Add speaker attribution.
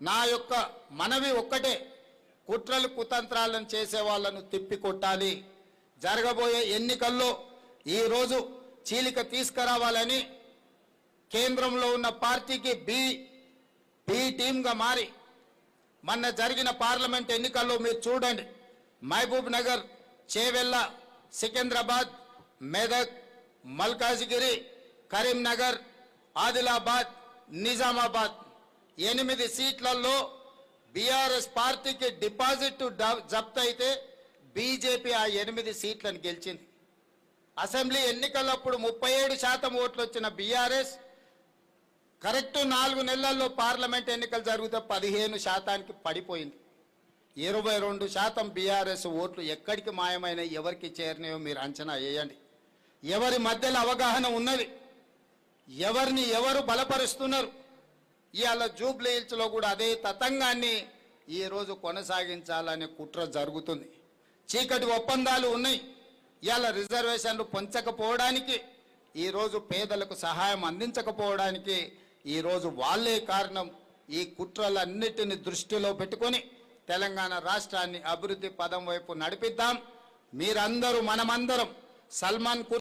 Speaker 1: నా యొక్క మనవి ఒక్కటే. కుట్రలు కుతంత్రాలను చేసే వాళ్ళను తిప్పికొట్టాలి జరగబోయే ఎన్నికల్లో ఈరోజు చీలిక తీసుకురావాలని కేంద్రంలో ఉన్న పార్టీకి బి బి టీమ్గా మారి మొన్న జరిగిన పార్లమెంట్ ఎన్నికల్లో మీరు చూడండి. మహబూబ్ నగర్ చేవెళ్ళ సికింద్రాబాద్ మెదక్ మల్కాజ్గిరి కరీంనగర్ ఆదిలాబాద్ నిజామాబాద్ ఎనిమిది సీట్లలో బీఆర్ఎస్ పార్టీకి డిపాజిట్ డ- జప్తు అయితే బీజేపీ ఆ ఎనిమిది సీట్లను గెలిచింది. అసెంబ్లీ ఎన్నికలప్పుడు ముప్పై ఏడు శాతం ఓట్లు వచ్చిన బీఆర్ఎస్ కరెక్ట్ నాలుగు నెలల్లో పార్లమెంట్ ఎన్నికలు జరిగితే పదిహేను శాతానికి పడిపోయింది. ఇరవై రెండు శాతం బీఆర్ఎస్ ఓట్లు ఎక్కడికి మాయమైన ఎవరికి చేరినాయో మీరు అంచనా వేయండి. ఎవరి మధ్యలో అవగాహన ఉన్నది ఎవరిని ఎవరు బలపరుస్తున్నారు ఇవాళ జూబ్లీ హిల్స్లో కూడా అదే తతంగాన్ని ఈరోజు కొనసాగించాలనే కుట్ర జరుగుతుంది. చీకటి ఒప్పందాలు ఉన్నాయి. ఇవాళ రిజర్వేషన్లు పొంచకపోవడానికి ఈరోజు పేదలకు సహాయం అందించకపోవడానికి ఈరోజు వాళ్ళే కారణం. ఈ కుట్రలన్నిటిని దృష్టిలో పెట్టుకొని తెలంగాణ రాష్ట్రాన్ని అభివృద్ధి పదం వైపు నడిపిద్దాం. మీరందరూ మనమందరం సల్మాన్కు